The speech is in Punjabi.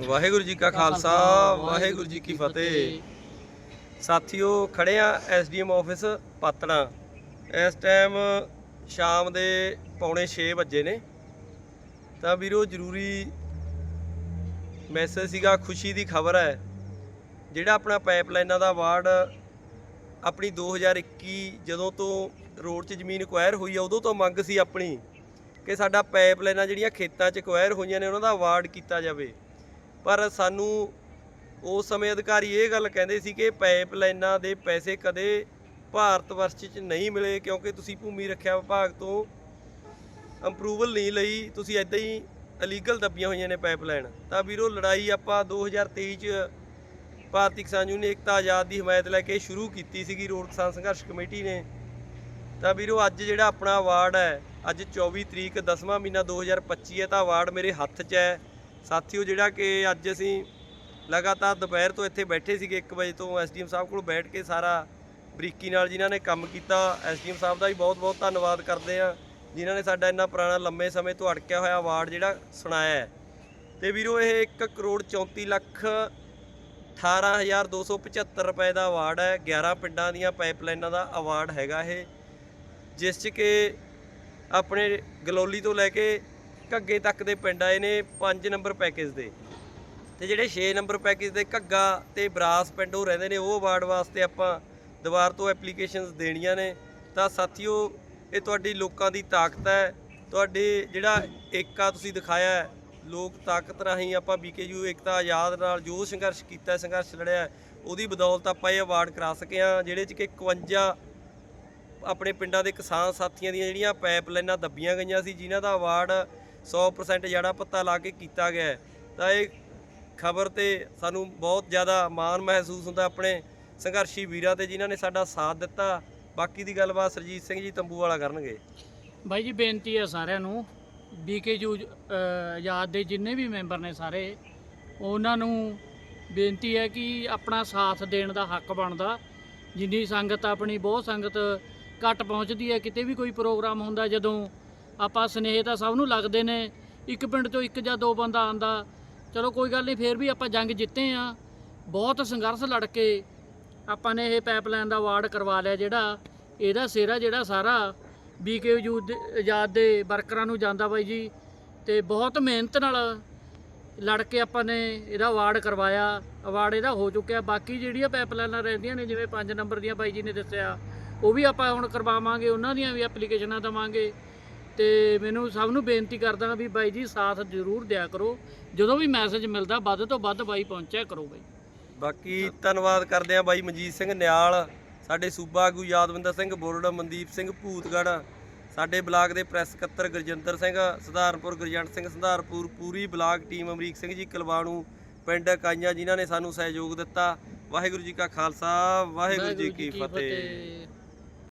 ਵਾਹਿਗੁਰੂ ਜੀ ਕਾ ਖਾਲਸਾ ਵਾਹਿਗੁਰੂ ਜੀ ਕੀ ਫਤਿਹ। ਸਾਥੀਓ ਖੜੇ ਆ ਐਸਡੀਐਮ ਆਫਿਸ ਪਾਤਣਾ। ਇਸ ਟਾਈਮ ਸ਼ਾਮ ਦੇ ਪੌਣੇ 6 ਵਜੇ ਨੇ। ਤਾਂ ਵੀਰੋ ਜ਼ਰੂਰੀ ਮੈਸੇਜ ਸੀਗਾ ਖੁਸ਼ੀ ਦੀ ਖਬਰ ਹੈ। ਜਿਹੜਾ ਆਪਣਾ ਪਾਈਪਲਾਈਨਾਂ ਦਾ ਅਵਾਰਡ ਆਪਣੀ 2021 ਜਦੋਂ ਤੋਂ ਰੋਡ 'ਚ ਜ਼ਮੀਨ ਅਕਵਾਇਰ ਹੋਈ ਆ ਉਦੋਂ ਤੋਂ ਮੰਗ ਸੀ ਆਪਣੀ ਕਿ ਸਾਡਾ ਪਾਈਪਲਾਈਨਾਂ ਜਿਹੜੀਆਂ ਖੇਤਾਂ 'ਚ ਅਕਵਾਇਰ ਹੋਈਆਂ ਨੇ ਉਹਨਾਂ ਦਾ ਅਵਾਰਡ ਕੀਤਾ ਜਾਵੇ। ਪਰ ਸਾਨੂੰ ਉਸ ਸਮੇਂ ਅਧਿਕਾਰੀ ਇਹ ਗੱਲ ਕਹਿੰਦੇ ਸੀ ਕਿ ਪਾਈਪਲਾਈਨਾਂ ਦੇ ਪੈਸੇ ਕਦੇ ਭਾਰਤ ਵਰਸ਼ 'ਚ ਨਹੀਂ ਮਿਲੇ ਕਿਉਂਕਿ ਤੁਸੀਂ ਭੂਮੀ ਰੱਖਿਆ ਵਿਭਾਗ ਤੋਂ ਅਪਰੂਵਲ ਨਹੀਂ ਲਈ, ਤੁਸੀਂ ਐਦਾਂ ਹੀ ਅਲੀਗਲ ਦੱਬੀਆਂ ਹੋਈਆਂ ਨੇ ਪਾਈਪਲਾਈਨ। ਤਾਂ ਵੀਰੋ, ਲੜਾਈ ਆਪਾਂ 2023 ਚ ਭਾਰਤੀ ਕਿਸਾਨ ਯੂਨੀਅਨ ਏਕਤਾ ਆਜ਼ਾਦ ਦੀ ਹਮਾਇਤ ਲੈ ਕੇ ਸ਼ੁਰੂ ਕੀਤੀ ਸੀਗੀ, ਰੋਡ ਕਿਸਾਨ ਸੰਘਰਸ਼ ਕਮੇਟੀ ਨੇ। ਤਾਂ ਵੀਰੋ, ਅੱਜ ਜਿਹੜਾ ਆਪਣਾ ਅਵਾਰਡ ਹੈ, ਅੱਜ 24 ਤਰੀਕ 10ਵਾਂ ਮਹੀਨਾ 2025 ਹੈ, ਤਾਂ ਅਵਾਰਡ ਮੇਰੇ ਹੱਥ 'ਚ ਹੈ। ਸਾਥੀਓ, ਜਿਹੜਾ ਕਿ ਅੱਜ ਅਸੀਂ ਲਗਾਤਾਰ ਦੁਪਹਿਰ ਤੋਂ ਇੱਥੇ ਬੈਠੇ ਸੀਗੇ 1 ਵਜੇ ਤੋਂ, ਐਸਡੀਐਮ ਸਾਹਿਬ ਕੋਲ ਬੈਠ ਕੇ ਸਾਰਾ ਬਰੀਕੀ ਨਾਲ ਜਿਨ੍ਹਾਂ ਨੇ ਕੰਮ ਕੀਤਾ, ਐਸਡੀਐਮ ਸਾਹਿਬ ਦਾ ਵੀ ਬਹੁਤ-ਬਹੁਤ ਧੰਨਵਾਦ ਕਰਦੇ ਆ ਜਿਨ੍ਹਾਂ ਨੇ ਸਾਡਾ ਇੰਨਾ ਪੁਰਾਣਾ ਲੰਮੇ ਸਮੇਂ ਤੋਂ ਅਟਕਿਆ ਹੋਇਆ ਅਵਾਰਡ ਜਿਹੜਾ ਸੁਣਾਇਆ ਹੈ। ਤੇ ਵੀਰੋ, ਇਹ 1 ਕਰੋੜ 34 ਲੱਖ 18275 ਰੁਪਏ ਦਾ ਅਵਾਰਡ ਹੈ। 11 ਪਿੰਡਾਂ ਦੀਆਂ ਪਾਈਪਲਾਈਨਾਂ ਦਾ ਅਵਾਰਡ ਹੈਗਾ ਇਹ, ਜਿਸ 'ਚ ਕਿ ਆਪਣੇ ਗਲੋਲੀ ਤੋਂ ਲੈ ਕੇ ਘੱਗੇ ਤੱਕ ਦੇ ਪਿੰਡ ਆਏ ਨੇ 5 ਨੰਬਰ ਪੈਕੇਜ ਦੇ। ਤੇ ਜਿਹੜੇ 6 ਨੰਬਰ ਪੈਕੇਜ ਦੇ ਘੱਗਾ ਤੇ ਬਰਾਸ ਪਿੰਡ ਉਹ ਰਹਿੰਦੇ ਨੇ, ਉਹ ਅਵਾਰਡ ਵਾਸਤੇ ਆਪਾਂ ਦੁਬਾਰ ਤੋਂ ਐਪਲੀਕੇਸ਼ਨਸ ਦੇਣੀਆਂ ਨੇ। ਤਾਂ ਸਾਥੀਓ, ਇਹ ਤੁਹਾਡੀ ਲੋਕਾਂ ਦੀ ਤਾਕਤ ਹੈ। ਤੁਹਾਡੇ ਜਿਹੜਾ ਏਕਾ ਤੁਸੀਂ ਦਿਖਾਇਆ ਲੋਕ ਤਾਕਤ ਰਾਹੀਂ ਆਪਾਂ ਬੀਕੇਯੂ ਏਕਤਾ, ਆਜ਼ਾਦ ਨਾਲ ਜੋ ਸੰਘਰਸ਼ ਕੀਤਾ, ਸੰਘਰਸ਼ ਲੜਿਆ ਉਹਦੀ ਬਦੌਲਤ ਆਪਾਂ ਇਹ ਅਵਾਰਡ ਕਰਾ ਸਕੇ ਆ ਜਿਹੜੇ ਚ ਕਿ 51 ਆਪਣੇ ਪਿੰਡਾਂ ਦੇ ਕਿਸਾਨ ਸਾਥੀਆਂ ਦੀਆਂ ਜਿਹੜੀਆਂ ਪਾਈਪਲਾਈਨਾਂ ਦੱਬੀਆਂ ਗਈਆਂ ਸੀ, ਜਿਨ੍ਹਾਂ ਦਾ ਅਵਾਰਡ 100% ਜੜਾ ਪੱਤਾ ਲਾ ਕੇ ਕੀਤਾ ਗਿਆ ਤਾਂ ਇਹ ਖਬਰ ਤੇ ਸਾਨੂੰ ਬਹੁਤ ਜ਼ਿਆਦਾ ਮਾਣ ਮਹਿਸੂਸ ਹੁੰਦਾ ਆਪਣੇ ਸੰਘਰਸ਼ੀ ਵੀਰਾਂ ਤੇ ਜਿਨ੍ਹਾਂ ਨੇ ਸਾਡਾ ਸਾਥ ਦਿੱਤਾ। ਬਾਕੀ ਦੀ ਗੱਲਬਾਤ ਸਰਜੀਤ ਸਿੰਘ ਜੀ ਤੰਬੂ ਵਾਲਾ ਕਰਨਗੇ। ਬਾਈ ਜੀ, ਬੇਨਤੀ ਹੈ ਸਾਰਿਆਂ ਨੂੰ ਬੀਕੇਯੂ ਆਜ਼ਾਦ ਦੇ ਜਿੰਨੇ ਵੀ ਮੈਂਬਰ ਨੇ ਸਾਰੇ, ਉਹਨਾਂ ਨੂੰ ਬੇਨਤੀ ਹੈ ਕਿ ਆਪਣਾ ਸਾਥ ਦੇਣ ਦਾ ਹੱਕ ਬਣਦਾ। ਜਿੰਨੀ ਸੰਗਤ ਆਪਣੀ, ਬਹੁਤ ਸੰਗਤ ਘੱਟ ਪਹੁੰਚਦੀ ਹੈ। ਕਿਤੇ ਵੀ ਕੋਈ ਪ੍ਰੋਗਰਾਮ ਹੁੰਦਾ, ਜਦੋਂ ਆਪਾਂ ਸਨੇਹ ਤਾਂ ਸਭ ਨੂੰ ਲੱਗਦੇ ਨੇ, ਇੱਕ ਪਿੰਡ ਤੋਂ ਇੱਕ ਜਾਂ ਦੋ ਬੰਦਾ ਆਂਦਾ ਚਲੋ ਕੋਈ ਗੱਲ ਨਹੀਂ, ਫੇਰ ਵੀ ਆਪਾਂ ਜੰਗ ਜਿੱਤੇ ਆ, ਬਹੁਤ ਸੰਘਰਸ਼ ਲੜ ਕੇ ਆਪਾਂ ਨੇ ਇਹ ਪਾਈਪਲਾਈਨ ਦਾ ਅਵਾਰਡ ਕਰਵਾ ਲਿਆ ਜਿਹੜਾ, ਇਹਦਾ ਸਿਹਰਾ ਜਿਹੜਾ ਸਾਰਾ ਬੀਕੇਯੂ ਆਜ਼ਾਦ ਦੇ ਵਰਕਰਾਂ ਨੂੰ ਜਾਂਦਾ ਬਾਈ ਜੀ, ਤੇ ਬਹੁਤ ਮਿਹਨਤ ਨਾਲ ਲੜ ਕੇ ਆਪਾਂ ਨੇ ਇਹਦਾ ਅਵਾਰਡ ਕਰਵਾਇਆ ਅਵਾਰਡ ਇਹਦਾ ਹੋ ਚੁੱਕਿਆ, ਬਾਕੀ ਜਿਹੜੀਆਂ ਪਾਈਪਲਾਈਨਾਂ ਰਹਿੰਦੀਆਂ ਨੇ, ਜਿਵੇਂ 5 ਨੰਬਰ ਦੀਆਂ ਬਾਈ ਜੀ ਨੇ ਦੱਸਿਆ, ਉਹ ਵੀ ਆਪਾਂ ਹੁਣ ਕਰਵਾਵਾਂਗੇ, ਉਹਨਾਂ ਦੀਆਂ ਵੀ ਐਪਲੀਕੇਸ਼ਨਾਂ ਦਵਾਂਗੇ ਤੇ ਮੈਨੂੰ ਸਭ ਨੂੰ ਬੇਨਤੀ ਕਰਦਾ ਵੀ ਬਾਈ ਜੀ ਸਾਥ ਜ਼ਰੂਰ ਦਿਆ ਕਰੋ। ਜਦੋਂ ਵੀ ਮੈਸੇਜ ਮਿਲਦਾ ਵੱਧ ਤੋਂ ਵੱਧ ਬਾਈ ਪਹੁੰਚਿਆ ਕਰੋ ਬਾਈ। ਬਾਕੀ ਧੰਨਵਾਦ ਕਰਦੇ ਆ ਬਾਈ ਮਨਜੀਤ ਸਿੰਘ ਨਿਆਲ ਸਾਡੇ ਸੂਬਾ ਆਗੂ ਯਾਦਵਿੰਦਰ ਸਿੰਘ ਬੋਰਡ ਮਨਦੀਪ ਸਿੰਘ ਭੂਤਗੜ ਸਾਡੇ ਬਲਾਕ ਦੇ ਪ੍ਰੈਸ ਸਕੱਤਰ ਗੁਰਜਿੰਦਰ ਸਿੰਘ ਸਧਾਰਨਪੁਰ ਗੁਰਜੰਟ ਸਿੰਘ ਸਧਾਰਪੁਰ ਪੂਰੀ ਬਲਾਕ ਟੀਮ ਅਮਰੀਕ ਸਿੰਘ ਜੀ ਕਲਵਾਣੂ ਪਿੰਡ ਇਕਾਈਆਂ ਜਿਨ੍ਹਾਂ ਨੇ ਸਾਨੂੰ ਸਹਿਯੋਗ ਦਿੱਤਾ। ਵਾਹਿਗੁਰੂ ਜੀ ਕਾ ਖਾਲਸਾ ਵਾਹਿਗੁਰੂ ਜੀ ਕੀ ਫਤਿਹ।